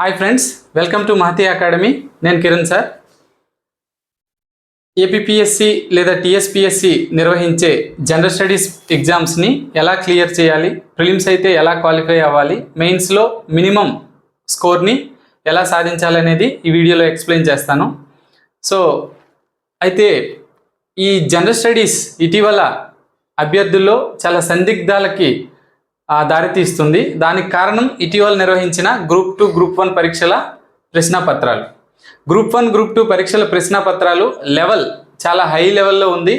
Hi friends welcome to Mahathi academy నేను Kiran sir APSC లేదా TSPSC నిర్వహించే జనరల్ స్టడీస్ ఎగ్జామ్స్ని ఎలా క్లియర్ చేయాలి? ప్రిలిమ్స్ అయితే ఎలా క్వాలిఫై అవ్వాలి? మెయిన్స్లో మినిమం స్కోర్ని ఎలా సాధించాలనేది ఈ వీడియోలో ఎక్స్ప్లెయిన్ చేస్తాను. సో అయితే ఈ జనరల్ స్టడీస్ ఇటీవల అభ్యర్థుల్లో చాలా సందిగ్ధాలకి దారితీస్తుంది. దానికి కారణం ఇటీవల నిర్వహించిన గ్రూప్ టూ గ్రూప్ వన్ పరీక్షల ప్రశ్నపత్రాలు గ్రూప్ వన్ గ్రూప్ టూ పరీక్షల ప్రశ్నపత్రాలు లెవెల్ చాలా హై లెవెల్లో ఉంది.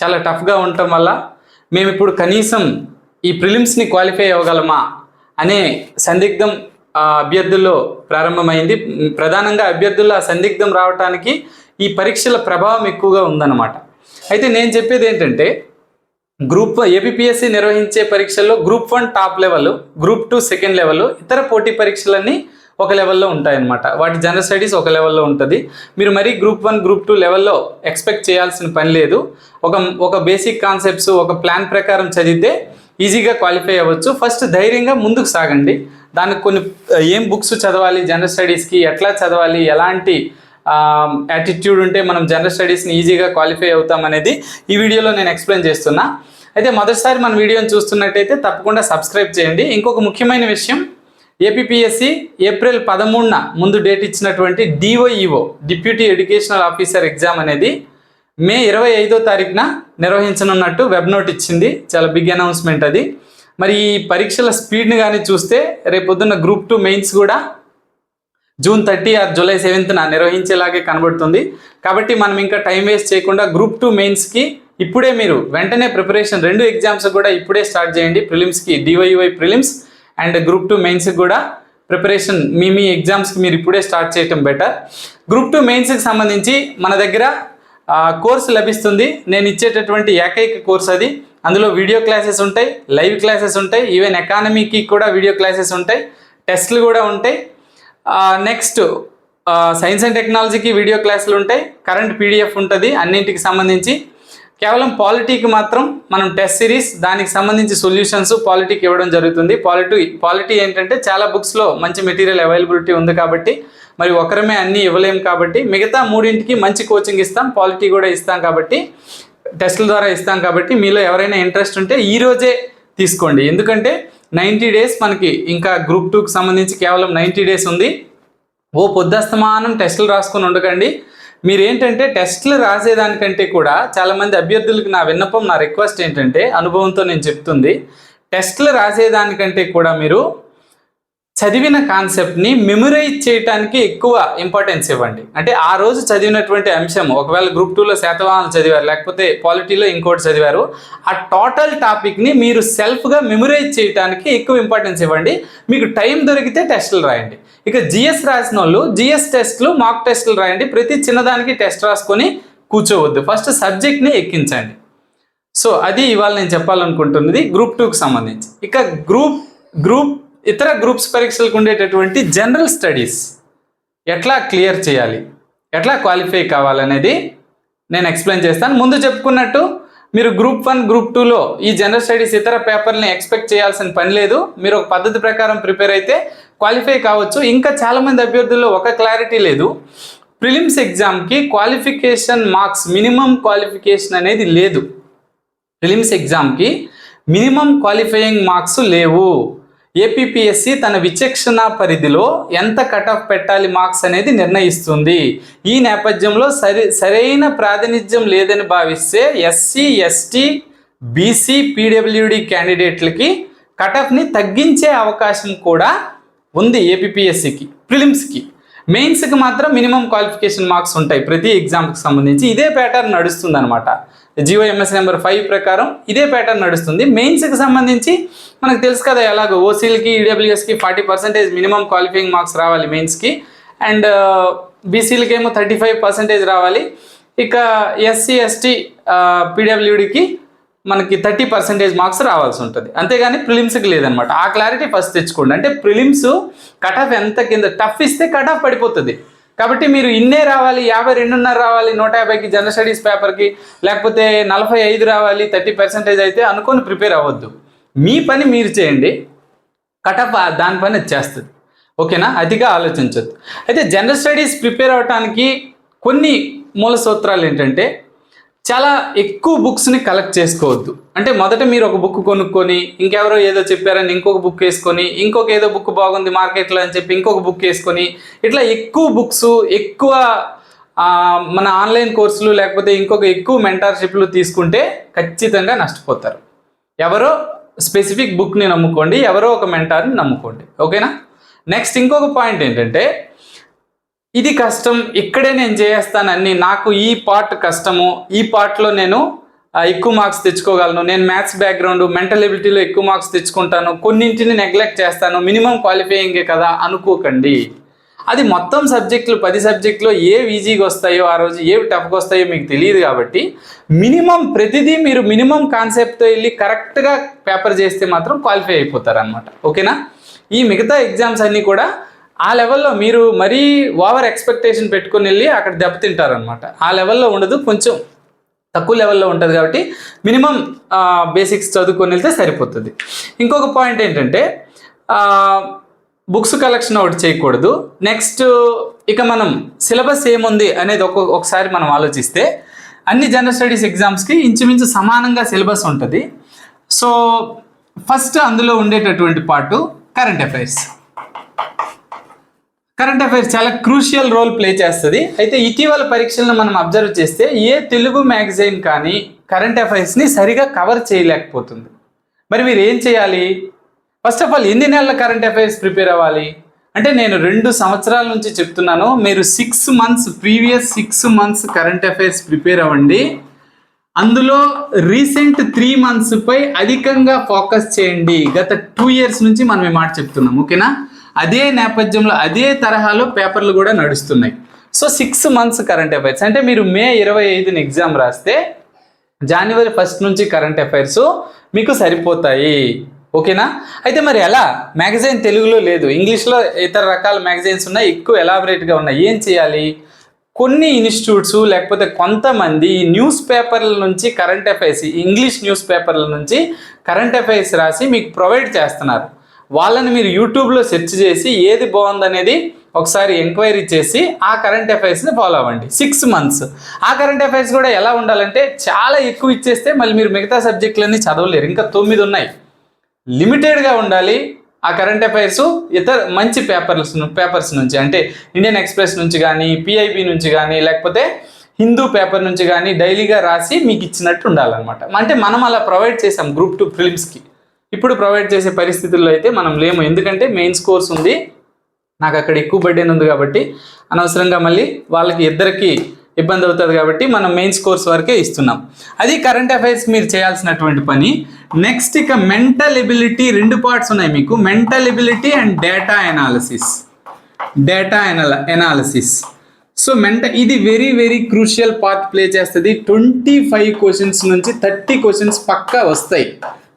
చాలా టఫ్గా ఉండటం వల్ల మేము ఇప్పుడు కనీసం ఈ ప్రిలిమ్స్ని క్వాలిఫై అవ్వగలమా అనే సందిగ్ధం అభ్యర్థుల్లో ప్రారంభమైంది. ప్రధానంగా అభ్యర్థుల్లో సందిగ్ధం రావడానికి ఈ పరీక్షల ప్రభావం ఎక్కువగా ఉందన్నమాట. అయితే నేను చెప్పేది ఏంటంటే గ్రూప్ ఏపీఎస్సి నిర్వహించే పరీక్షల్లో group one top level group two second level ఇతర పోటీ పరీక్షలన్నీ ఒక లెవెల్లో ఉంటాయన్నమాట. వాటి జనరల్ స్టడీస్ ఒక లెవెల్లో ఉంటుంది. మీరు మరీ గ్రూప్ వన్ గ్రూప్ టూ లెవెల్లో ఎక్స్పెక్ట్ చేయాల్సిన పని లేదు. ఒక ఒక బేసిక్ కాన్సెప్ట్స్ ఒక ప్లాన్ ప్రకారం చదివితే ఈజీగా క్వాలిఫై అవ్వచ్చు. ఫస్ట్ ధైర్యంగా ముందుకు సాగండి. దానికి కొన్ని ఏం బుక్స్ చదవాలి జనరల్ స్టడీస్కి ఎట్లా చదవాలి ఎలాంటి యాటిట్యూడ్ ఉంటే మనం జనరల్ స్టడీస్ని ఈజీగా క్వాలిఫై అవుతాం అనేది ఈ వీడియోలో నేను ఎక్స్ప్లెయిన్ చేస్తున్నా. అయితే మొదటిసారి మన వీడియోని చూస్తున్నట్టయితే తప్పకుండా సబ్స్క్రైబ్ చేయండి. ఇంకొక ముఖ్యమైన విషయం ఏపీపీఎస్సి ఏప్రిల్ పదమూడున ముందు డేట్ ఇచ్చినటువంటి DOEO deputy educational officer exam అనేది మే ఇరవై ఐదో తారీఖున నిర్వహించనున్నట్టు వెబ్ నోట్ ఇచ్చింది. చాలా బిగ్ అనౌన్స్మెంట్ అది. మరి ఈ పరీక్షల స్పీడ్ని కానీ చూస్తే రేపొద్దున్న గ్రూప్ టూ మెయిన్స్ కూడా జూన్ థర్టీ ఆర్ జూలై సెవెంత్న నిర్వహించేలాగే కనబడుతుంది. కాబట్టి మనం ఇంకా టైం వేస్ట్ చేయకుండా గ్రూప్ టూ మెయిన్స్కి ఇప్పుడే మీరు వెంటనే ప్రిపరేషన్ రెండు ఎగ్జామ్స్ కూడా ఇప్పుడే స్టార్ట్ చేయండి. ప్రిలిమ్స్కి డివైవై ప్రిలిమ్స్ అండ్ గ్రూప్ టూ మెయిన్స్కి కూడా ప్రిపరేషన్ మీ మీ ఎగ్జామ్స్కి మీరు ఇప్పుడే స్టార్ట్ చేయటం బెటర్. గ్రూప్ టూ మెయిన్స్కి సంబంధించి మన దగ్గర కోర్సు లభిస్తుంది. నేను ఇచ్చేటటువంటి ఏకైక కోర్స్ అది. అందులో వీడియో క్లాసెస్ ఉంటాయి లైవ్ క్లాసెస్ ఉంటాయి ఈవెన్ ఎకానమీకి కూడా వీడియో క్లాసెస్ ఉంటాయి టెస్ట్లు కూడా ఉంటాయి. నెక్స్ట్ సైన్స్ అండ్ టెక్నాలజీకి వీడియో క్లాసులు ఉంటాయి. కరెంట్ పీడిఎఫ్ ఉంటుంది అన్నింటికి సంబంధించి. కేవలం పాలిటీకి మాత్రం మనం టెస్ట్ సిరీస్ దానికి సంబంధించి సొల్యూషన్స్ పాలిటీకి ఇవ్వడం జరుగుతుంది. పాలిటీ పాలిటీ ఏంటంటే చాలా బుక్స్లో మంచి మెటీరియల్ అవైలబిలిటీ ఉంది కాబట్టి మరి ఒకరమే అన్నీ ఇవ్వలేము కాబట్టి మిగతా మూడింటికి మంచి కోచింగ్ ఇస్తాం పాలిటీ కూడా ఇస్తాం కాబట్టి టెస్టుల ద్వారా ఇస్తాం కాబట్టి మీలో ఎవరైనా ఇంట్రెస్ట్ ఉంటే ఈరోజే తీసుకోండి. ఎందుకంటే నైంటీ డేస్ మనకి ఇంకా గ్రూప్ టూకి సంబంధించి కేవలం నైంటీ డేస్ ఉంది. ఓ పొద్దుస్తమానం టెస్టులు రాసుకొని ఉండకండి. మీరేంటంటే టెస్టులు రాసేదానికంటే కూడా చాలామంది అభ్యర్థులకు నా విన్నపం నా రిక్వెస్ట్ ఏంటంటే అనుభవంతో నేను చెప్తుంది. టెస్టులు రాసేదానికంటే కూడా మీరు చదివిన కాన్సెప్ట్ని మెమరైజ్ చేయడానికి ఎక్కువ ఇంపార్టెన్స్ ఇవ్వండి. అంటే ఆ రోజు చదివినటువంటి అంశం ఒకవేళ గ్రూప్ టూలో శాతవాహనాలు చదివారు లేకపోతే పాలిటీలో ఇంకోటి చదివారు ఆ టోటల్ టాపిక్ని మీరు సెల్ఫ్గా మెమరైజ్ చేయడానికి ఎక్కువ ఇంపార్టెన్స్ ఇవ్వండి. మీకు టైం దొరికితే టెస్టులు రాయండి. ఇక జిఎస్ రాసిన వాళ్ళు జిఎస్ టెస్ట్లు మాక్ టెస్టులు రాయండి. ప్రతి చిన్నదానికి టెస్ట్ రాసుకొని కూర్చోవద్దు. ఫస్ట్ సబ్జెక్ట్ని ఎక్కించండి. సో అది ఇవాళ నేను చెప్పాలనుకుంటున్నది గ్రూప్ టూకి సంబంధించి. ఇక గ్రూప్ గ్రూప్ ఇతర గ్రూప్స్ పరీక్షలకు ఉండేటటువంటి జనరల్ స్టడీస్ ఎట్లా క్లియర్ చేయాలి? ఎట్లా క్వాలిఫై కావాలనేది నేను ఎక్స్ప్లెయిన్ చేస్తాను. ముందు చెప్పుకున్నట్టు మీరు గ్రూప్ వన్ గ్రూప్ టూలో ఈ జనరల్ స్టడీస్ ఇతర పేపర్ని ఎక్స్పెక్ట్ చేయాల్సిన పని లేదు. మీరు ఒక పద్ధతి ప్రకారం ప్రిపేర్ అయితే క్వాలిఫై కావచ్చు. ఇంకా చాలామంది అభ్యర్థుల్లో ఒక క్లారిటీ లేదు. ప్రిలిమ్స్ ఎగ్జామ్కి క్వాలిఫికేషన్ మార్క్స్ మినిమం క్వాలిఫికేషన్ అనేది లేదు. ప్రిలిమ్స్ ఎగ్జామ్కి మినిమం క్వాలిఫైయింగ్ మార్క్స్ లేవు. ఏపీఎస్సి తన విచక్షణ పరిధిలో ఎంత కట్ ఆఫ్ పెట్టాలి మార్క్స్ అనేది నిర్ణయిస్తుంది. ఈ నేపథ్యంలో సరి సరైన ప్రాతినిధ్యం లేదని భావిస్తే ఎస్సీ ఎస్టీ బీసీ పీడబ్ల్యూడి క్యాండిడేట్లకి కట్ ఆఫ్ని తగ్గించే అవకాశం కూడా ఉంది ఏపీఎస్సికి ప్రిలిమ్స్కి. మెయిన్స్కి మాత్రం మినిమం క్వాలిఫికేషన్ మార్క్స్ ఉంటాయి ప్రతి ఎగ్జామ్కి సంబంధించి. ఇదే ప్యాటర్న్ నడుస్తుంది అనమాట జియో ఎంఎస్ నెంబర్ ఫైవ్ ప్రకారం ఇదే ప్యాటర్న్ నడుస్తుంది. మెయిన్స్కి సంబంధించి మనకు తెలుసు కదా ఎలాగో ఓసీలకి ఈడబ్ల్యూఎస్కి forty percentage minimum qualifying marks రావాలి మెయిన్స్కి. అండ్ బీసీలకి ఏమో థర్టీ ఫైవ్ పర్సెంటేజ్ రావాలి. ఇక ఎస్సీ ఎస్టీ పీడబ్ల్యూడికి మనకి థర్టీ పర్సెంటేజ్ మార్క్స్ రావాల్సి ఉంటుంది. అంతేగాని ప్రిలిమ్స్కి లేదనమాట ఆ క్లారిటీ ఫస్ట్ తెచ్చుకోండి. అంటే ప్రిలిమ్స్ కట్ ఆఫ్ ఎంత కింద టఫ్ ఇస్తే కట్ ఆఫ్ పడిపోతుంది. కాబట్టి మీరు ఇన్నే రావాలి యాభై రెండున్నర రావాలి నూట యాభైకి జనరల్ స్టడీస్ పేపర్కి లేకపోతే నలభై ఐదు రావాలి థర్టీ పర్సెంటేజ్ అయితే అనుకొని ప్రిపేర్ అవ్వద్దు. మీ పని మీరు చేయండి కటప దానిపైన దాని పని చేస్తుంది. ఓకేనా? అతిగా ఆలోచించద్దు. అయితే జనరల్ స్టడీస్ ప్రిపేర్ అవడానికి కొన్ని మూల సూత్రాలు ఏంటంటే చాలా ఎక్కువ బుక్స్ని కలెక్ట్ చేసుకోవద్దు. అంటే మొదట మీరు ఒక బుక్ కొనుక్కొని ఇంకెవరో ఏదో చెప్పారని ఇంకొక బుక్ వేసుకొని ఇంకొక ఏదో బుక్ బాగుంది మార్కెట్లో అని చెప్పి ఇంకొక బుక్ వేసుకొని ఇట్లా ఎక్కువ బుక్స్ ఎక్కువ మన ఆన్లైన్ కోర్సులు లేకపోతే ఇంకొక ఎక్కువ మెంటర్షిప్లు తీసుకుంటే ఖచ్చితంగా నష్టపోతారు. ఎవరో స్పెసిఫిక్ బుక్ని నమ్ముకోండి ఎవరో ఒక మెంటార్ని నమ్ముకోండి. ఓకేనా? నెక్స్ట్ ఇంకొక పాయింట్ ఏంటంటే ఇది కష్టం ఇక్కడే నేను చేస్తానని నాకు ఈ పార్ట్ కష్టము ఈ పార్ట్లో నేను ఎక్కువ మార్క్స్ తెచ్చుకోగలను. నేను మ్యాథ్స్ బ్యాక్గ్రౌండ్ మెంటల్ ఎబిలిటీలో ఎక్కువ మార్క్స్ తెచ్చుకుంటాను. కొన్నింటిని నెగ్లెక్ట్ చేస్తాను. మినిమం క్వాలిఫైయింగే కదా అనుకోకండి. అది మొత్తం సబ్జెక్టులు పది సబ్జెక్టులో ఏవి ఈజీగా వస్తాయో ఆ రోజు ఏవి టఫ్గా వస్తాయో మీకు తెలియదు కాబట్టి మినిమం ప్రతిదీ మీరు మినిమం కాన్సెప్ట్తో వెళ్ళి కరెక్ట్గా పేపర్ చేస్తే మాత్రం క్వాలిఫై అయిపోతారు అనమాట ఓకేనా? ఈ మిగతా ఎగ్జామ్స్ అన్నీ కూడా ఆ లెవెల్లో మీరు మరీ ఓవర్ ఎక్స్పెక్టేషన్ పెట్టుకుని వెళ్ళి అక్కడ దెబ్బతింటారనమాట ఆ లెవెల్లో ఉండదు కొంచెం తక్కువ లెవెల్లో ఉంటుంది కాబట్టి మినిమం బేసిక్స్ చదువుకొని వెళ్తే సరిపోతుంది. ఇంకొక పాయింట్ ఏంటంటే బుక్స్ కలెక్షన్ ఒకటి చేయకూడదు. నెక్స్ట్ ఇక మనం సిలబస్ ఏముంది అనేది ఒక ఒకసారి మనం ఆలోచిస్తే అన్ని జనరల్ స్టడీస్ ఎగ్జామ్స్కి ఇంచుమించు సమానంగా సిలబస్ ఉంటుంది. సో ఫస్ట్ అందులో ఉండేటటువంటి పాటు కరెంట్ అఫైర్స్. కరెంట్ అఫైర్స్ చాలా క్రూషియల్ రోల్ ప్లే చేస్తుంది. అయితే ఇటీవల పరీక్షలను మనం అబ్జర్వ్ చేస్తే ఏ తెలుగు మ్యాగజైన్ కానీ కరెంట్ అఫైర్స్ని సరిగా కవర్ చేయలేకపోతుంది. మరి మీరు ఏం చేయాలి? ఫస్ట్ ఆఫ్ ఆల్ ఎన్ని నెలల కరెంట్ అఫైర్స్ ప్రిపేర్ అవ్వాలి? అంటే నేను రెండు సంవత్సరాల నుంచి చెప్తున్నాను. మీరు six months previous six months current affairs prepare అవ్వండి. అందులో రీసెంట్ త్రీ మంత్స్ పై అధికంగా ఫోకస్ చేయండి. గత టూ ఇయర్స్ నుంచి మనం ఈ మాట చెప్తున్నాం. ఓకేనా? అదే నేపథ్యంలో అదే తరహాలో పేపర్లు కూడా నడుస్తున్నాయి. So six months current affairs అంటే మీరు మే ఇరవై ఐదున ఎగ్జామ్ రాస్తే జనవరి ఫస్ట్ నుంచి కరెంట్ అఫైర్స్ మీకు సరిపోతాయి. ఓకేనా? అయితే మరి ఎలా మ్యాగజైన్ తెలుగులో లేదు. ఇంగ్లీష్లో ఇతర రకాల మ్యాగజైన్స్ ఉన్నాయి. ఎక్కువ ఎలాబరేట్గా ఉన్నాయి. ఏం చేయాలి? కొన్ని ఇన్స్టిట్యూట్స్ లేకపోతే కొంతమంది న్యూస్ పేపర్ల నుంచి కరెంట్ అఫైర్స్ ఇంగ్లీష్ న్యూస్ పేపర్ల నుంచి కరెంట్ అఫైర్స్ రాసి మీకు ప్రొవైడ్ చేస్తున్నారు. వాళ్ళని మీరు యూట్యూబ్లో సెర్చ్ చేసి ఏది బాగుందనేది ఒకసారి ఎంక్వైరీ చేసి ఆ కరెంట్ అఫైర్స్ని ఫాలో అవ్వండి. Six months. ఆ కరెంట్ అఫైర్స్ కూడా ఎలా ఉండాలంటే చాలా ఎక్కువ ఇచ్చేస్తే మళ్ళీ మీరు మిగతా సబ్జెక్టులన్నీ చదవలేరు. ఇంకా తొమ్మిది ఉన్నాయి. లిమిటెడ్గా ఉండాలి ఆ కరెంట్ అఫైర్స్ ఇతర మంచి పేపర్స్ పేపర్స్ నుంచి. అంటే ఇండియన్ ఎక్స్ప్రెస్ నుంచి కానీ పిఐబి నుంచి కానీ లేకపోతే హిందూ పేపర్ నుంచి కానీ డైలీగా రాసి మీకు ఇచ్చినట్టు ఉండాలన్నమాట. అంటే మనం అలా ప్రొవైడ్ చేసాం గ్రూప్ టూ ఫిలిమ్స్కి ఇప్పుడు ప్రొవైడ్ చేసే పరిస్థితుల్లో అయితే మనం లేము. ఎందుకంటే మెయిన్స్ కోర్స్ ఉంది. నాకు అక్కడ ఎక్కువ బర్డెన్ ఉంది కాబట్టి అనవసరంగా మళ్ళీ వాళ్ళకి ఇద్దరికి ఇబ్బంది అవుతుంది కాబట్టి మనం మెయిన్స్ కోర్స్ వరకే ఇస్తున్నాం. అది కరెంట్ అఫైర్స్ మీరు చేయాల్సినటువంటి పని. నెక్స్ట్ ఇక మెంటల్ ఎబిలిటీ రెండు పార్ట్స్ ఉన్నాయి మీకు. Mental ability and data analysis data ఎనాల analysis so మెంట ఇది very very crucial part play చేస్తుంది. ట్వంటీ ఫైవ్ క్వశ్చన్స్ నుంచి థర్టీ క్వశ్చన్స్ పక్కా వస్తాయి.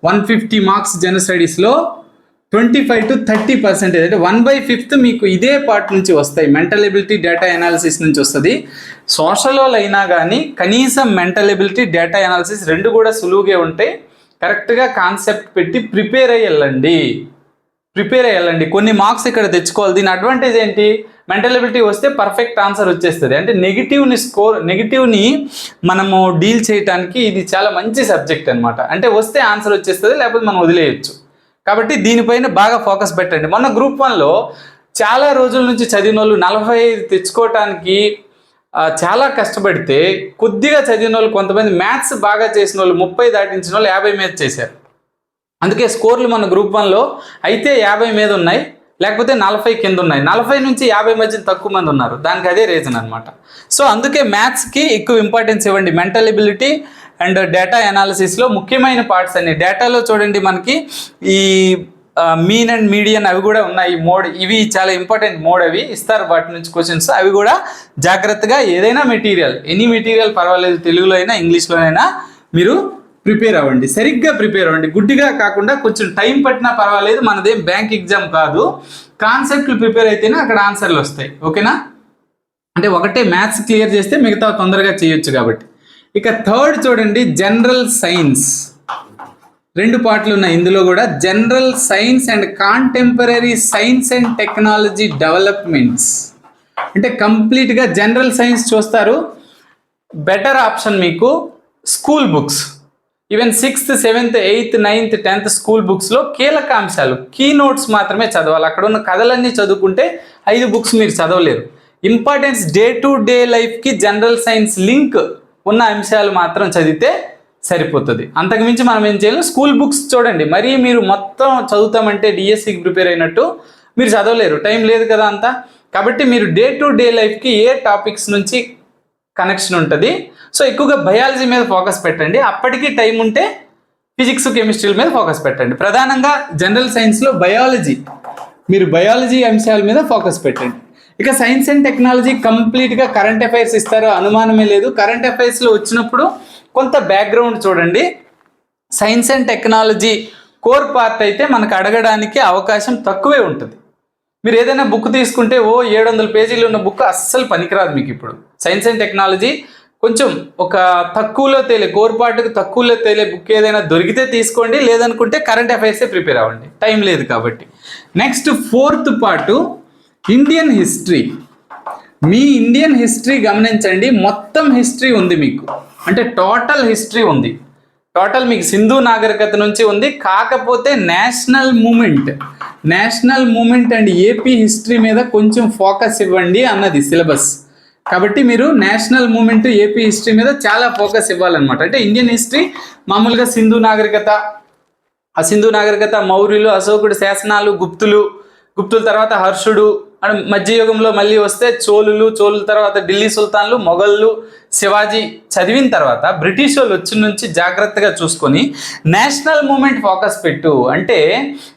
వన్ ఫిఫ్టీ మార్క్స్ జనరల్ స్టడీస్లో twenty five to thirty percentage అంటే వన్ బై ఫిఫ్త్ మీకు ఇదే పార్ట్ నుంచి వస్తాయి. మెంటల్ ఎబిలిటీ డేటా ఎనాలిసిస్ నుంచి వస్తుంది. సోషల్లో అయినా కానీ కనీసం మెంటల్ ఎబిలిటీ డేటా ఎనాలిసిస్ రెండు కూడా సులువుగా ఉంటాయి కరెక్ట్గా కాన్సెప్ట్ పెట్టి ప్రిపేర్ అయ్యి వెళ్ళండి ప్రిపేర్ అయ్యాలండి. కొన్ని మార్క్స్ ఇక్కడ తెచ్చుకోవాలి. దీని అడ్వాంటేజ్ ఏంటి? మెంటల్ ఎబిలిటీ వస్తే పర్ఫెక్ట్ ఆన్సర్ వచ్చేస్తుంది. అంటే నెగిటివ్ని స్కోర్ నెగిటివ్ని మనము డీల్ చేయడానికి ఇది చాలా మంచి సబ్జెక్ట్ అన్నమాట. అంటే వస్తే ఆన్సర్ వచ్చేస్తుంది లేకపోతే మనం వదిలేయచ్చు. కాబట్టి దీనిపైన బాగా ఫోకస్ పెట్టండి. మొన్న గ్రూప్ వన్లో చాలా రోజుల నుంచి చదివిన వాళ్ళు నలభై ఐదు తెచ్చుకోవటానికి చాలా కష్టపడితే కొద్దిగా చదివిన వాళ్ళు కొంతమంది మ్యాథ్స్ బాగా చేసిన వాళ్ళు ముప్పై దాటించిన వాళ్ళు యాభై మీద చేశారు. అందుకే స్కోర్లు మన గ్రూప్ వన్లో అయితే యాభై మీద ఉన్నాయి లేకపోతే నలభై కింద ఉన్నాయి. నలభై నుంచి యాభై మధ్య తక్కువ మంది ఉన్నారు. దానికి అదే రీజన్ అనమాట సో అందుకే మ్యాథ్స్కి ఎక్కువ ఇంపార్టెన్స్ ఇవ్వండి. మెంటల్ ఎబిలిటీ అండ్ డేటా ఎనాలిసిస్లో ముఖ్యమైన పార్ట్స్ అన్ని. డేటాలో చూడండి మనకి ఈ మీన్ అండ్ మీడియన్ అవి కూడా ఉన్నాయి. మోడ్ ఇవి చాలా ఇంపార్టెంట్ మోడ్ అవి. ఇస్తారు వాటి నుంచి క్వశ్చన్స్ అవి కూడా జాగ్రత్తగా ఏదైనా మెటీరియల్ ఎనీ మెటీరియల్ పర్వాలేదు తెలుగులో అయినా ఇంగ్లీష్లోనైనా మీరు ప్రిపేర్ అవ్వండి. సరిగ్గా ప్రిపేర్ అవ్వండి. గుడ్డిగా కాకుండా కొంచెం టైం పట్టినా పర్వాలేదు. మనదేం బ్యాంక్ ఎగ్జామ్ కాదు. కాన్సెప్ట్లు ప్రిపేర్ అయితేనే అక్కడ ఆన్సర్లు వస్తాయి. ఓకేనా అంటే ఒకటే మ్యాథ్స్ క్లియర్ చేస్తే మిగతా తొందరగా చేయొచ్చు కాబట్టి. ఇక థర్డ్ చూడండి జనరల్ సైన్స్. రెండు పార్ట్లు ఉన్నాయి ఇందులో కూడా general science and contemporary science and technology developments. అంటే కంప్లీట్గా జనరల్ సైన్స్ చూస్తారు. బెటర్ ఆప్షన్ మీకు school books. Even sixth seventh eighth ninth tenth school బుక్స్లో కీలక అంశాలు. కీ నోట్స్ మాత్రమే చదవాలి. అక్కడ ఉన్న కథలన్నీ చదువుకుంటే ఐదు బుక్స్ మీరు చదవలేరు. ఇంపార్టెన్స్ డే టు డే లైఫ్కి జనరల్ సైన్స్ లింక్ ఉన్న అంశాలు మాత్రం చదివితే సరిపోతుంది. అంతకుమించి మనం ఏం చేయాలి. స్కూల్ బుక్స్ చూడండి. మరీ మీరు మొత్తం చదువుతామంటే డిఎస్సికి ప్రిపేర్ అయినట్టు మీరు చదవలేరు. టైం లేదు కదా అంతా. కాబట్టి మీరు డే టు డే లైఫ్కి ఏ టాపిక్స్ నుంచి కనెక్షన్ ఉంటుంది. సో ఎక్కువగా బయాలజీ మీద ఫోకస్ పెట్టండి. అప్పటికి టైం ఉంటే ఫిజిక్స్ కెమిస్ట్రీల మీద ఫోకస్ పెట్టండి. ప్రధానంగా జనరల్ సైన్స్లో బయాలజీ. మీరు బయాలజీ అంశాల మీద ఫోకస్ పెట్టండి. ఇక సైన్స్ అండ్ టెక్నాలజీ కంప్లీట్గా కరెంట్ అఫైర్స్ ఇస్తారో అనుమానమే లేదు. కరెంట్ అఫైర్స్లో వచ్చినప్పుడు కొంత బ్యాక్గ్రౌండ్ చూడండి. Science and technology core part అయితే మనకు అడగడానికి అవకాశం తక్కువే ఉంటుంది. మీరు ఏదైనా బుక్ తీసుకుంటే ఓ ఏడు వందల పేజీలు ఉన్న బుక్ అస్సలు పనికిరాదు మీకు ఇప్పుడు. సైన్స్ అండ్ టెక్నాలజీ కొంచెం ఒక తక్కువలో తేలే కోర్ పార్ట్కి తక్కువలో తేలే బుక్ ఏదైనా దొరికితే తీసుకోండి. లేదనుకుంటే కరెంట్ అఫైర్సే ప్రిపేర్ అవ్వండి. టైం లేదు కాబట్టి. Next fourth part Indian history మీ ఇండియన్ హిస్టరీ గమనించండి. మొత్తం హిస్టరీ ఉంది మీకు. అంటే టోటల్ హిస్టరీ ఉంది. టోటల్ మీకు సింధు నాగరికత నుంచి ఉంది. కాకపోతే national movement national movement and AP history మీద కొంచెం ఫోకస్ ఇవ్వండి అన్నది సిలబస్ కాబట్టి మీరు నేషనల్ మూమెంట్ ఏపీ హిస్టరీ మీద చాలా ఫోకస్ ఇవ్వాలన్నమాట. అంటే ఇండియన్ హిస్టరీ మామూలుగా సింధు నాగరికత ఆ సింధు నాగరికత మౌర్యులు అశోకుడు శాసనాలు గుప్తులు గుప్తుల తర్వాత హర్షుడు అండ్ మధ్యయుగంలో మళ్ళీ వస్తే చోళులు చోళుల తర్వాత ఢిల్లీ సుల్తాన్లు మొఘళ్ళు శివాజీ చదివిన తర్వాత బ్రిటిష్ వాళ్ళు వచ్చిన నుంచి జాగ్రత్తగా చూసుకొని నేషనల్ మూమెంట్ ఫోకస్ పెట్టు. అంటే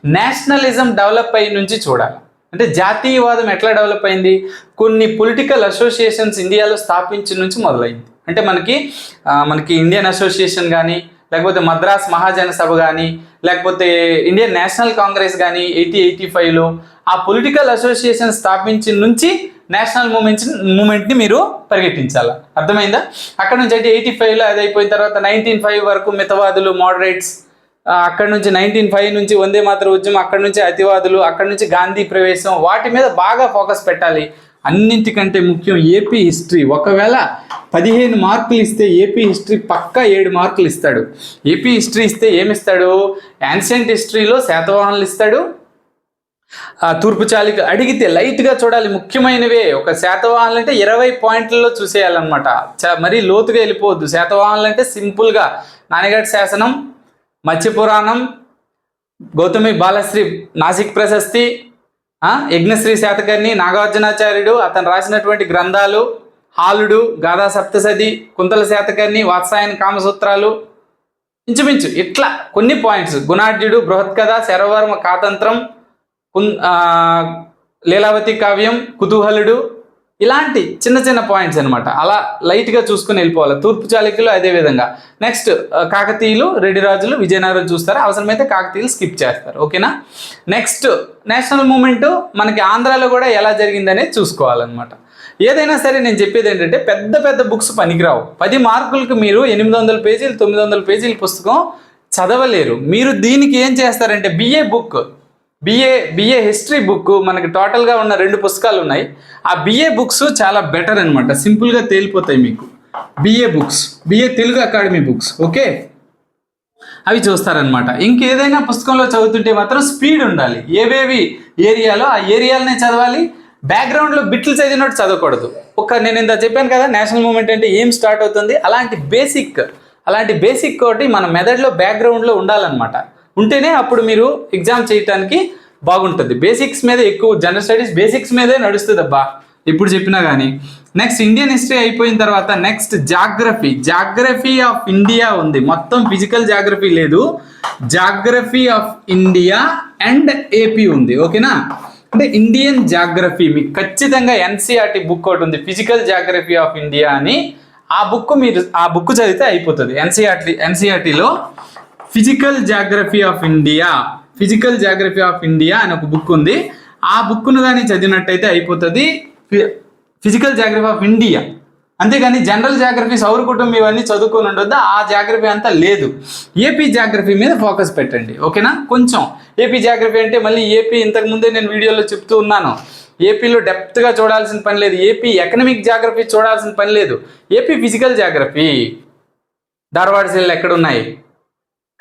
నేషనలిజం డెవలప్ అయ్యి నుంచి చూడాలి. అంటే జాతీయవాదం ఎట్లా డెవలప్ అయింది? కొన్ని పొలిటికల్ అసోసియేషన్స్ ఇండియాలో స్థాపించిన నుంచి మొదలైంది. అంటే మనకి మనకి ఇండియన్ అసోసియేషన్ కానీ లేకపోతే మద్రాస్ మహాజన సభ కానీ లేకపోతే ఇండియన్ నేషనల్ కాంగ్రెస్ కానీ ఎయిటీ ఎయిటీ ఫైవ్లో ఆ పొలిటికల్ అసోసియేషన్ స్థాపించిన నుంచి నేషనల్ మూమెంట్స్ మూమెంట్ని మీరు పరిగెట్టించాలి అర్థమైందా? అక్కడ నుంచి అయితే ఎయిటీ ఫైవ్లో అది అయిపోయిన తర్వాత నైన్టీన్ ఫైవ్ వరకు మితవాదులు మోడరేట్స్ అక్కడ నుంచి నైన్టీన్ ఫైవ్ నుంచి వందే మాత్ర ఉద్యమం అక్కడ నుంచి అతివాదులు అక్కడ నుంచి గాంధీ ప్రవేశం వాటి మీద బాగా ఫోకస్ పెట్టాలి. అన్నింటికంటే ముఖ్యం ఏపీ హిస్టరీ. ఒకవేళ పదిహేను మార్కులు ఇస్తే ఏపీ హిస్టరీ పక్కా ఏడు మార్కులు ఇస్తాడు. ఏపీ హిస్టరీ ఇస్తే ఏమిస్తాడు? యాన్షియంట్ హిస్టరీలో శాతవాహనులు ఇస్తాడు. తూర్పు చాలిక అడిగితే లైట్గా చూడాలి. ముఖ్యమైనవే. ఒక శాతవాహనులు అంటే ఇరవై పాయింట్లలో చూసేయాలన్నమాట. చ- మరీ లోతుగా వెళ్ళిపోవద్దు. శాతవాహనులు అంటే సింపుల్గా నాన్నగడ్డ శాసనం మత్స్య పురాణం గౌతమి బాలశ్రీ నాసిక్ ప్రశస్తి యజ్ఞశ్రీ శాతకర్ణి నాగార్జునాచార్యుడు అతను రాసినటువంటి గ్రంథాలు హాలుడు గాథా సప్తసతి కుంతల శాతకర్ణి వాత్సాయన కామసూత్రాలు ఇంచుమించు ఇట్లా కొన్ని పాయింట్స్. గుణాఢ్యుడు బృహత్కథ శరవర్మ కాతంత్రం కుం లీలావతి కావ్యం కుతూహలుడు ఇలాంటి చిన్న చిన్న పాయింట్స్ అనమాట అలా లైట్గా చూసుకుని వెళ్ళిపోవాలి. తూర్పు చాళుక్యులు అదే విధంగా. నెక్స్ట్ కాకతీయులు రెడ్డిరాజులు విజయనగరం చూస్తారు? అవసరమైతే కాకతీయులు స్కిప్ చేస్తారు. ఓకేనా నెక్స్ట్ నేషనల్ మూమెంట్ మనకి ఆంధ్రాలో కూడా ఎలా జరిగిందనేది చూసుకోవాలన్నమాట. ఏదైనా సరే నేను చెప్పేది ఏంటంటే పెద్ద పెద్ద బుక్స్ పనికిరావు. పది మార్కులకు మీరు ఎనిమిది వందల పేజీలు తొమ్మిది వందల పేజీల పుస్తకం చదవలేరు. మీరు దీనికి ఏం చేస్తారంటే BA book BA BA history book మనకి టోటల్గా ఉన్న రెండు పుస్తకాలు ఉన్నాయి. ఆ బిఏ బుక్స్ చాలా బెటర్ అనమాట సింపుల్గా తేలిపోతాయి మీకు. BA books BA Telugu academy books okay అవి చూస్తారనమాట ఇంకేదైనా పుస్తకంలో చదువుతుంటే మాత్రం స్పీడ్ ఉండాలి. ఏవేవి ఏరియాలో ఆ ఏరియాలనే చదవాలి. బ్యాక్గ్రౌండ్లో బిట్లు చదివినట్టు చదవకూడదు. ఒక నేను ఇంత చెప్పాను కదా నేషనల్ మూమెంట్ అంటే ఏం స్టార్ట్ అవుతుంది? అలాంటి బేసిక్ అలాంటి బేసిక్ ఒకటి మన మెదడులో బ్యాక్గ్రౌండ్లో ఉండాలన్నమాట. ఉంటేనే అప్పుడు మీరు ఎగ్జామ్ చేయటానికి బాగుంటుంది. బేసిక్స్ మీద ఎక్కువ జనరల్ స్టడీస్ బేసిక్స్ మీదే నడుస్తుంది అబ్బా ఇప్పుడు చెప్పినా కానీ నెక్స్ట్ ఇండియన్ హిస్టరీ అయిపోయిన తర్వాత next geography geography of India ఉంది. మొత్తం ఫిజికల్ జాగ్రఫీ లేదు. Geography of India and AP ఉంది. ఓకేనా? అంటే ఇండియన్ జాగ్రఫీ మీకు ఖచ్చితంగా ఎన్సీఆర్టీ బుక్ ఒకటి ఉంది. ఫిజికల్ జాగ్రఫీ ఆఫ్ ఇండియా అని. ఆ బుక్ మీరు ఆ బుక్ చదివితే అయిపోతుంది. NCERT ఎన్సీఆర్టీలో physical geography of India physical geography of India అని ఒక బుక్ ఉంది. ఆ బుక్ను కానీ చదివినట్టయితే అయిపోతుంది. ఫిజికల్ జాగ్రఫీ ఆఫ్ ఇండియా అంతేగాని జనరల్ జాగ్రఫీ సౌర కుటుంబం ఇవన్నీ చదువుకొని ఉండొద్దు? ఆ జాగ్రఫీ అంతా లేదు. ఏపీ జాగ్రఫీ మీద ఫోకస్ పెట్టండి. ఓకేనా కొంచెం. ఏపీ జాగ్రఫీ అంటే మళ్ళీ ఏపీ ఇంతకుముందే నేను వీడియోలో చెప్తూ ఉన్నాను. ఏపీలో డెప్త్గా చూడాల్సిన పని లేదు. ఏపీ ఎకనమిక్ జాగ్రఫీ చూడాల్సిన పని లేదు. ఏపీ ఫిజికల్ జాగ్రఫీ ధారవాడ సెల్ ఎక్కడున్నాయి?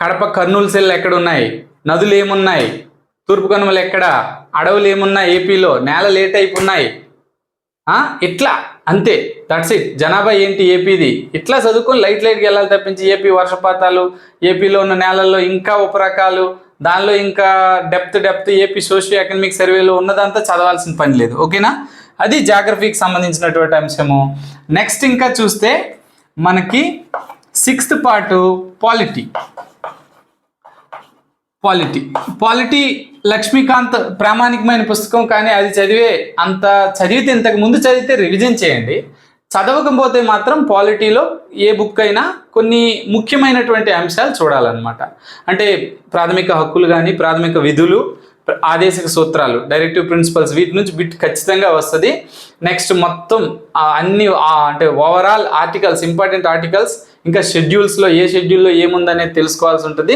కడప కర్నూలు సెల్ ఎక్కడున్నాయి? నదులు ఏమున్నాయి? తూర్పు కనుమలు ఎక్కడ? అడవులు ఏమున్నాయి? ఏపీలో నేల లేట్ టైప్ ఉన్నాయి ఇట్లా. అంతే. దట్స్ ఇట్ జనాభా ఏంటి ఏపీది? ఇట్లా చదువుకొని లైట్ లైట్కి వెళ్ళాలి తప్పించి ఏపీ వర్షపాతాలు ఏపీలో ఉన్న నేలల్లో ఇంకా ఉపరకాలు దానిలో ఇంకా depth depth AP socio economic సర్వేలో ఉన్నదంతా చదవాల్సిన పని లేదు. ఓకేనా? అది జాగ్రఫీకి సంబంధించినటువంటి అంశము. నెక్స్ట్ ఇంకా చూస్తే మనకి sixth part polity. Polity polity Laxmikanth ప్రామాణికమైన పుస్తకం కానీ అది చదివే అంత చదివితే ఇంతకు ముందు చదివితే రివిజన్ చేయండి. చదవకపోతే మాత్రం పాలిటీలో ఏ బుక్ అయినా కొన్ని ముఖ్యమైనటువంటి అంశాలు చూడాలన్నమాట. అంటే ప్రాథమిక హక్కులు కానీ ప్రాథమిక విధులు ప్ర- ఆదేశిక సూత్రాలు డైరెక్టివ్ ప్రిన్సిపల్స్ వీటి నుంచి బిట్ ఖచ్చితంగా వస్తుంది. నెక్స్ట్ మొత్తం అన్ని అంటే ఓవరాల్ ఆర్టికల్స్ ఇంపార్టెంట్ ఆర్టికల్స్ ఇంకా షెడ్యూల్స్లో ఏ షెడ్యూల్లో ఏముందనేది తెలుసుకోవాల్సి ఉంటుంది.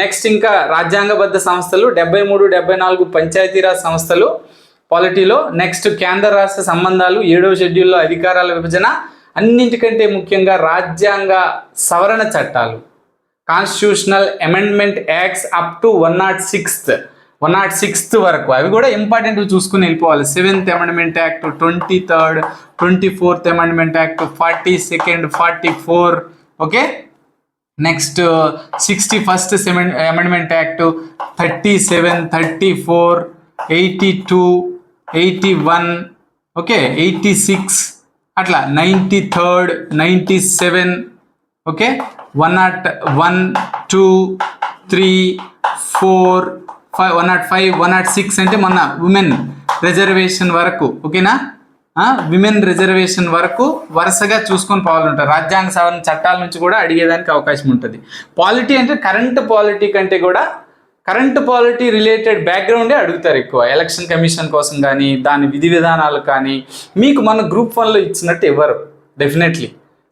నెక్స్ట్ ఇంకా రాజ్యాంగబద్ధ సంస్థలు డెబ్బై మూడు డెబ్బై నాలుగు పంచాయతీరాజ్ సంస్థలు పాలిటీలో. నెక్స్ట్ కేంద్ర రాష్ట్ర సంబంధాలు ఏడవ షెడ్యూల్లో అధికారాల విభజన. అన్నింటికంటే ముఖ్యంగా రాజ్యాంగ సవరణ చట్టాలు. Constitutional amendment acts up to one nought sixth. One nought sixth వరకు. అవి కూడా ఇంపార్టెంట్ చూసుకుని వెళ్ళిపోవాలి. Seventh amendment act twenty third twenty fourth amendment act forty second forty four. Okay? Next sixty first amendment act thirty seven thirty four eighty two eighty one okay? Eighty six అట్లా ninety third ninety seven okay one nought one two three four five one nought five one nought six అంటే మొన్న women reservation వరకు ఓకేనా? Women reservation వరకు వరుసగా చూసుకొని పోవాలంటారు రాజ్యాంగ సవరణ చట్టాల నుంచి కూడా అడిగేదానికి అవకాశం ఉంటుంది. పాలిటీ అంటే కరెంట్ పాలిటీ కంటే కూడా కరెంట్ పాలిటీ రిలేటెడ్ బ్యాక్గ్రౌండే అడుగుతారు ఎక్కువ. ఎలక్షన్ కమిషన్ కోసం కానీ దాని విధి విధానాలు కానీ మీకు మన గ్రూప్ వన్లో ఇచ్చినట్టు ఇవ్వరు డెఫినెట్లీ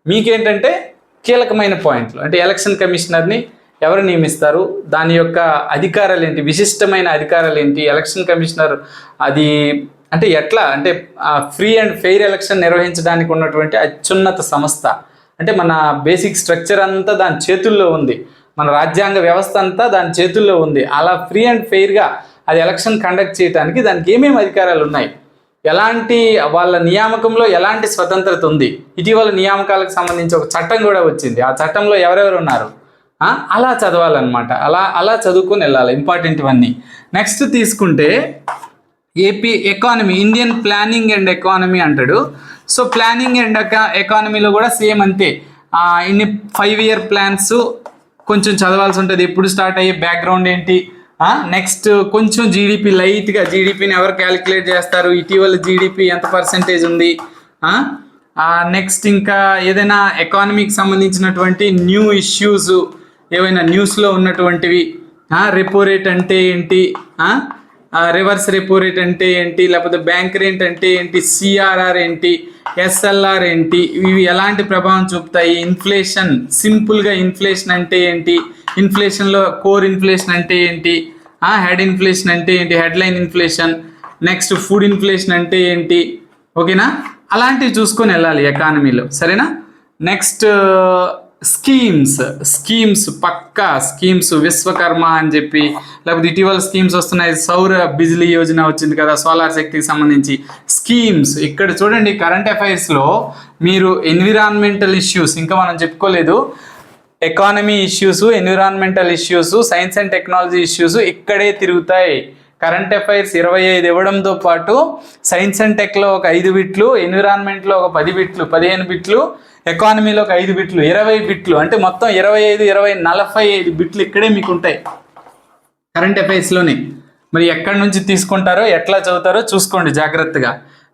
మీకేంటంటే కీలకమైన పాయింట్లు అంటే ఎలక్షన్ కమిషనర్ని ఎవరు నియమిస్తారు? దాని యొక్క అధికారాలు ఏంటి? విశిష్టమైన అధికారాలు ఏంటి? ఎలక్షన్ కమిషనర్ అది అంటే ఎట్లా? అంటే ఫ్రీ అండ్ ఫెయిర్ ఎలక్షన్ నిర్వహించడానికి ఉన్నటువంటి అత్యున్నత సంస్థ. అంటే మన బేసిక్ స్ట్రక్చర్ అంతా దాని చేతుల్లో ఉంది. మన రాజ్యాంగ వ్యవస్థ అంతా దాని చేతుల్లో ఉంది. అలా ఫ్రీ అండ్ ఫెయిర్గా అది ఎలక్షన్ కండక్ట్ చేయడానికి దానికి ఏమేమి అధికారాలు ఉన్నాయి? ఎలాంటి వాళ్ళ నియామకంలో ఎలాంటి స్వతంత్రత ఉంది? ఇటీవల నియామకాలకు సంబంధించి ఒక చట్టం కూడా వచ్చింది. ఆ చట్టంలో ఎవరెవరు ఉన్నారు? అలా చదవాలన్నమాట. అలా అలా చదువుకొని వెళ్ళాలి. ఇంపార్టెంట్ ఇవన్నీ. నెక్స్ట్ తీసుకుంటే AP economy Indian planning and economy అంటాడు. సో ప్లానింగ్ అండ్ ఎకానమీలో కూడా సేమ్ అంతే. ఇన్ని ఫైవ్ ఇయర్ ప్లాన్స్ కొంచెం చదవాల్సి ఉంటుంది. ఎప్పుడు స్టార్ట్ అయ్యే బ్యాక్గ్రౌండ్ ఏంటి? నెక్స్ట్ కొంచెం జీడిపి లైట్గా జీడిపిని ఎవరు క్యాలిక్యులేట్ చేస్తారు? ఇటీవల జీడిపి ఎంత పర్సెంటేజ్ ఉంది? నెక్స్ట్ ఇంకా ఏదైనా ఎకానమీకి సంబంధించినటువంటి న్యూ ఇష్యూస్ ఏవైనా న్యూస్లో ఉన్నటువంటివి రెపో రేట్ అంటే ఏంటి? రివర్స్ రెపో రేట్ అంటే ఏంటి? లేకపోతే బ్యాంక్ రేట్ అంటే ఏంటి? సిఆర్ఆర్ ఏంటి? ఎస్ఎల్ఆర్ ఏంటి? ఇవి ఎలాంటి ప్రభావం చూపుతాయి? ఇన్ఫ్లేషన్ సింపుల్గా ఇన్ఫ్లేషన్ అంటే ఏంటి? ఇన్ఫ్లేషన్లో కోర్ ఇన్ఫ్లేషన్ అంటే ఏంటి? హెడ్ ఇన్ఫ్లేషన్ అంటే ఏంటి? Headline inflation next food inflation అంటే ఏంటి? ఓకేనా అలాంటివి చూసుకొని వెళ్ళాలి ఎకానమీలో సరేనా? నెక్స్ట్ స్కీమ్స్ స్కీమ్స్ పక్కా స్కీమ్స్ విశ్వకర్మ అని చెప్పి లేకపోతే ఇటీవల స్కీమ్స్ వస్తున్నాయి. సౌర బిజిలీ యోజన వచ్చింది కదా సోలార్ శక్తికి సంబంధించి. స్కీమ్స్ ఇక్కడ చూడండి కరెంట్ అఫైర్స్లో మీరు ఎన్విరాన్మెంటల్ ఇష్యూస్ ఇంకా మనం చెప్పుకోలేదు. Economy issues environmental issues science and technology issues ఇక్కడే తిరుగుతాయి. కరెంట్ అఫైర్స్ ఇరవై ఐదు ఇవ్వడంతో పాటు సైన్స్ అండ్ టెక్లో ఒక ఐదు బిట్లు ఎన్విరాన్మెంట్లో ఒక పది బిట్లు పదిహేను బిట్లు ఎకానమీలో ఒక ఐదు బిట్లు ఇరవై బిట్లు అంటే మొత్తం ఇరవై ఐదు ఇరవై నలభై ఐదు బిట్లు ఇక్కడే మీకు ఉంటాయి కరెంట్ అఫైర్స్లోనే. మరి ఎక్కడి నుంచి తీసుకుంటారో ఎట్లా చదువుతారో చూసుకోండి జాగ్రత్తగా.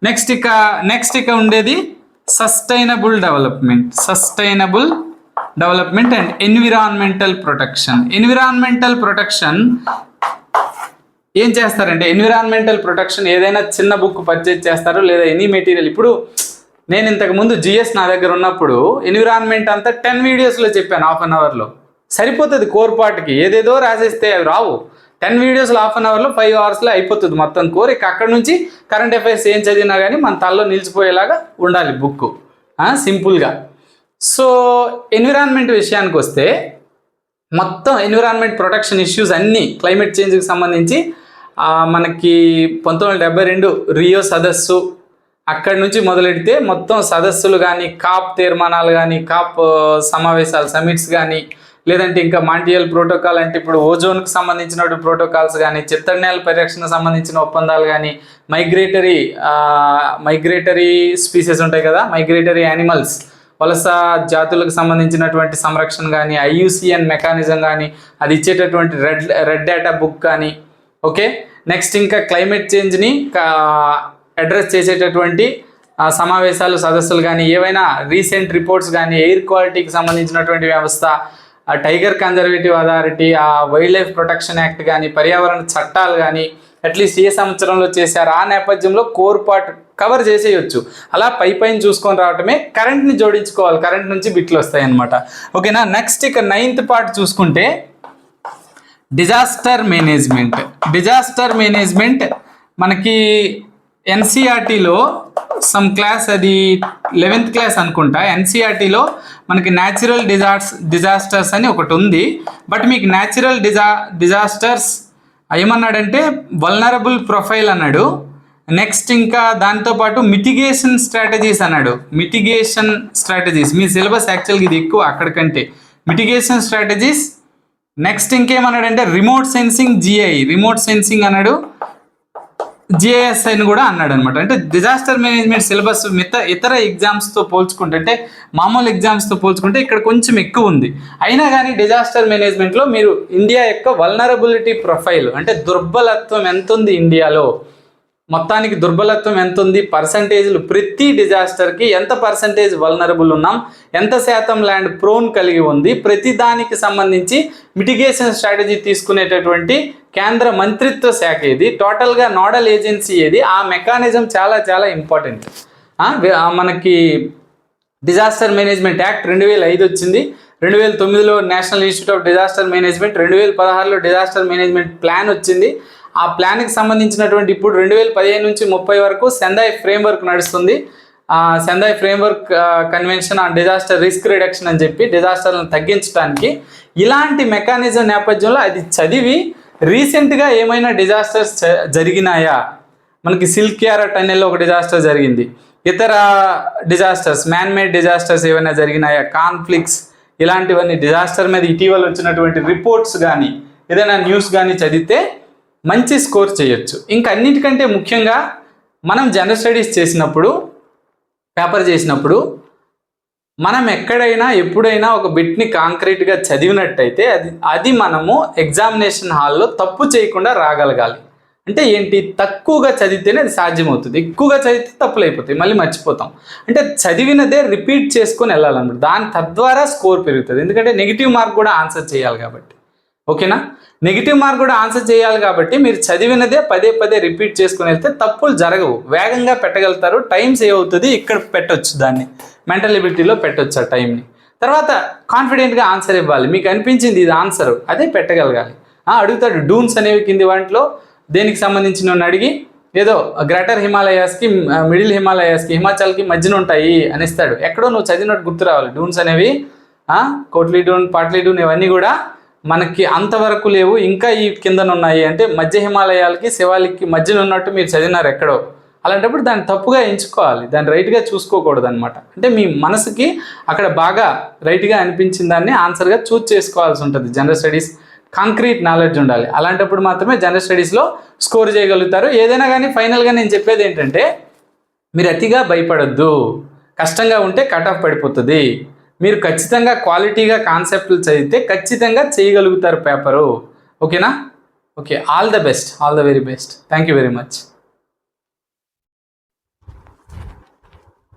నెక్స్ట్ ఇక నెక్స్ట్ ఇక ఉండేది sustainable development. Sustainable development and environmental protection. Environmental protection ఏం చేస్తారంటే ఎన్విరాన్మెంటల్ ప్రొటెక్షన్ ఏదైనా చిన్న బుక్ పర్చేజ్ చేస్తారు లేదా ఎనీ మెటీరియల్ ఇప్పుడు నేను ఇంతకుముందు జిఎస్ నా దగ్గర ఉన్నప్పుడు ఎన్విరాన్మెంట్ అంతా టెన్ వీడియోస్లో చెప్పాను హాఫ్ అన్ అవర్లో సరిపోతుంది కోర్ పార్ట్కి ఏదేదో రాసేస్తే అవి రావు. టెన్ వీడియోస్లో హాఫ్ అన్ అవర్లో ఫైవ్ అవర్స్లో అయిపోతుంది మొత్తం కోర్ ఇక అక్కడ నుంచి కరెంట్ అఫైర్స్ ఏం చదివినా కానీ మన తలలో నిలిచిపోయేలాగా ఉండాలి బుక్ సింపుల్గా సో ఎన్విరాన్మెంట్ విషయానికి వస్తే మొత్తం ఎన్విరాన్మెంట్ ప్రొటెక్షన్ ఇష్యూస్ అన్నీ క్లైమేట్ చేంజ్కి సంబంధించి మనకి పంతొమ్మిది వందల డెబ్బై రెండు రియో సదస్సు అక్కడి నుంచి మొదలెడితే మొత్తం సదస్సులు కానీ కాప్ తీర్మానాలు కానీ కాప్ సమావేశాలు సమిట్స్ కానీ లేదంటే ఇంకా మాంటియల్ ప్రోటోకాల్ అంటే ఇప్పుడు ఓజోన్కు సంబంధించినటువంటి ప్రోటోకాల్స్ కానీ చిత్తడినేల పరిరక్షణకు సంబంధించిన ఒప్పందాలు కానీ మైగ్రేటరీ మైగ్రేటరీ స్పీసెస్ ఉంటాయి కదా మైగ్రేటరీ యానిమల్స్ వలస జాతులకు సంబంధించినటువంటి సంరక్షణ కానీ ఐయుసిఎన్ మెకానిజం కానీ అది ఇచ్చేటటువంటి రెడ్ రెడ్ డేటా బుక్ కానీ ఓకే? నెక్స్ట్ ఇంకా క్లైమేట్ చేంజ్ని అడ్రస్ చేసేటటువంటి సమావేశాలు సదస్సులు కానీ ఏవైనా రీసెంట్ రిపోర్ట్స్ కానీ ఎయిర్ క్వాలిటీకి సంబంధించినటువంటి వ్యవస్థ టైగర్ కన్జర్వేటివ్ అథారిటీ ఆ వైల్డ్ లైఫ్ ప్రొటెక్షన్ యాక్ట్ కానీ పర్యావరణ చట్టాలు కానీ అట్లీస్ట్ ఏ సంవత్సరంలో చేశారు ఆ నేపథ్యంలో కోర్ పార్ట్ కవర్ చేసేయచ్చు. అలా పై పైన చూసుకొని రావటమే కరెంట్ని జోడించుకోవాలి. కరెంట్ నుంచి బిట్లు వస్తాయి అనమాట ఓకేనా? నెక్స్ట్ ఇక నైన్త్ పార్ట్ చూసుకుంటే డిజాస్టర్ మేనేజ్మెంట్. డిజాస్టర్ మేనేజ్మెంట్ మనకి ఎన్సీఆర్టీలో సమ్ క్లాస్ అది లెవెన్త్ క్లాస్ అనుకుంటా. ఎన్సీఆర్టీలో మనకి న్యాచురల్ డిజాస్ డిజాస్టర్స్ అని ఒకటి ఉంది. బట్ మీకు న్యాచురల్ డిజా డిజాస్టర్స్ ఏమన్నాడంటే వల్నరబుల్ ప్రొఫైల్ అన్నాడు. నెక్స్ట్ ఇంకా దాంతోపాటు మిటిగేషన్ స్ట్రాటజీస్ అన్నాడు. మిటిగేషన్ స్ట్రాటజీస్ మీ సిలబస్ యాక్చువల్గా ఇది ఎక్కువ అక్కడికంటే. Mitigation strategies next ఇంకేమన్నాడంటే remote sensing GI remote sensing అన్నాడు. జిఐఎస్ అని కూడా అన్నాడు అనమాట అంటే డిజాస్టర్ మేనేజ్మెంట్ సిలబస్ మిత ఇతర ఎగ్జామ్స్తో పోల్చుకుంటే అంటే మామూలు ఎగ్జామ్స్తో పోల్చుకుంటే ఇక్కడ కొంచెం ఎక్కువ ఉంది. అయినా కానీ డిజాస్టర్ మేనేజ్మెంట్లో మీరు ఇండియా యొక్క వల్నరబిలిటీ ప్రొఫైల్ అంటే దుర్బలత్వం ఎంత ఉంది ఇండియాలో మొత్తానికి దుర్బలత్వం ఎంత ఉంది పర్సంటేజ్లు ప్రతి డిజాస్టర్కి ఎంత పర్సంటేజ్ వల్నరబుల్ ఉన్నాం? ఎంత శాతం ల్యాండ్ ప్రోన్ కలిగి ఉంది? ప్రతి దానికి సంబంధించి మిటిగేషన్ స్ట్రాటజీ తీసుకునేటటువంటి కేంద్ర మంత్రిత్వ శాఖ ఏది? టోటల్గా నోడల్ ఏజెన్సీ ఏది? ఆ మెకానిజం చాలా చాలా ఇంపార్టెంట్ మనకి డిజాస్టర్ మేనేజ్మెంట్ యాక్ట్ రెండు వేల ఐదు వచ్చింది. రెండు వేల తొమ్మిదిలో national institute of disaster management రెండు వేల పదహారులో డిజాస్టర్ మేనేజ్మెంట్ ప్లాన్ వచ్చింది. ఆ ప్లాన్కి సంబంధించినటువంటి ఇప్పుడు రెండు వేల పదిహేను నుంచి ముప్పై వరకు సెందాయ్ ఫ్రేమ్వర్క్ నడుస్తుంది. Sendai framework convention on disaster risk reduction అని చెప్పి డిజాస్టర్లను తగ్గించడానికి ఇలాంటి మెకానిజం నేపథ్యంలో అది చదివి రీసెంట్గా ఏమైనా డిజాస్టర్స్ జరిగినాయా? మనకి సిల్క్ యారా టన్నెల్లో ఒక డిజాస్టర్ జరిగింది. ఇతర డిజాస్టర్స్ మ్యాన్మేడ్ డిజాస్టర్స్ ఏమైనా జరిగినాయా? కాన్ఫ్లిక్ట్స్ ఇలాంటివన్నీ డిజాస్టర్ మీద ఇటీవల వచ్చినటువంటి రిపోర్ట్స్ కానీ ఏదైనా న్యూస్ కానీ చదివితే మంచి స్కోర్ చేయొచ్చు. ఇంకా అన్నిటికంటే ముఖ్యంగా మనం జనరల్ స్టడీస్ చేసినప్పుడు పేపర్ చేసినప్పుడు మనం ఎక్కడైనా ఎప్పుడైనా ఒక బిట్ని కాంక్రీట్గా చదివినట్టయితే అది అది మనము ఎగ్జామినేషన్ హాల్లో తప్పు చేయకుండా రాగలగాలి. అంటే ఏంటి? తక్కువగా చదివితేనే అది సాధ్యమవుతుంది. ఎక్కువగా చదివితే తప్పులు అయిపోతాయి మళ్ళీ మర్చిపోతాం. అంటే చదివినదే రిపీట్ చేసుకొని వెళ్ళాలన్నమాట. దాని తద్వారా స్కోర్ పెరుగుతుంది. ఎందుకంటే నెగిటివ్ మార్క్ కూడా ఆన్సర్ చేయాలి కాబట్టి. ఓకేనా? నెగిటివ్ మార్క్ కూడా ఆన్సర్ చేయాలి కాబట్టి మీరు చదివినదే పదే పదే రిపీట్ చేసుకుని వెళ్తే తప్పులు జరగవు. వేగంగా పెట్టగలుగుతారు. టైం సేవ్ అవుతుంది. ఇక్కడ పెట్టొచ్చు దాన్ని. మెంటల్ ఎబిలిటీలో పెట్టొచ్చు ఆ టైంని తర్వాత కాన్ఫిడెంట్గా ఆన్సర్ ఇవ్వాలి. మీకు అనిపించింది ఇది ఆన్సర్ అదే పెట్టగలగాలి. అడుగుతాడు డూన్స్ అనేవి కింది వాటిలో? దేనికి సంబంధించిన అడిగి? ఏదో గ్రేటర్ హిమాలయాస్కి మిడిల్ హిమాలయాస్కి హిమాచల్కి మధ్యన ఉంటాయి అని ఇస్తాడు ఎక్కడో నువ్వు చదివినట్టు గుర్తు రావాలి. డూన్స్ అనేవి కోట్లీ డూన్ పాట్లీ డూన్ ఇవన్నీ కూడా మనకి అంతవరకు లేవు. ఇంకా ఈ కిందన ఉన్నాయి అంటే మధ్య హిమాలయాలకి శివాలికి మధ్యలో ఉన్నట్టు మీరు చదివినారు ఎక్కడో. అలాంటప్పుడు దాన్ని తప్పుగా ఎంచుకోవాలి. దాన్ని రైట్గా చూసుకోకూడదు అనమాట అంటే మీ మనసుకి అక్కడ బాగా రైట్గా అనిపించిన దాన్ని ఆన్సర్గా చూస్ చేసుకోవాల్సి ఉంటుంది. జనరల్ స్టడీస్ కాంక్రీట్ నాలెడ్జ్ ఉండాలి. అలాంటప్పుడు మాత్రమే జనరల్ స్టడీస్లో స్కోర్ చేయగలుగుతారు. ఏదైనా కానీ ఫైనల్గా నేను చెప్పేది ఏంటంటే మీరు అతిగా భయపడొద్దు. కష్టంగా ఉంటే కట్ ఆఫ్ పడిపోతుంది. మీరు ఖచ్చితంగా క్వాలిటీగా కాన్సెప్ట్లు చదివితే ఖచ్చితంగా చేయగలుగుతారు పేపరు ఓకేనా? Okay all the best all the very best thank you very much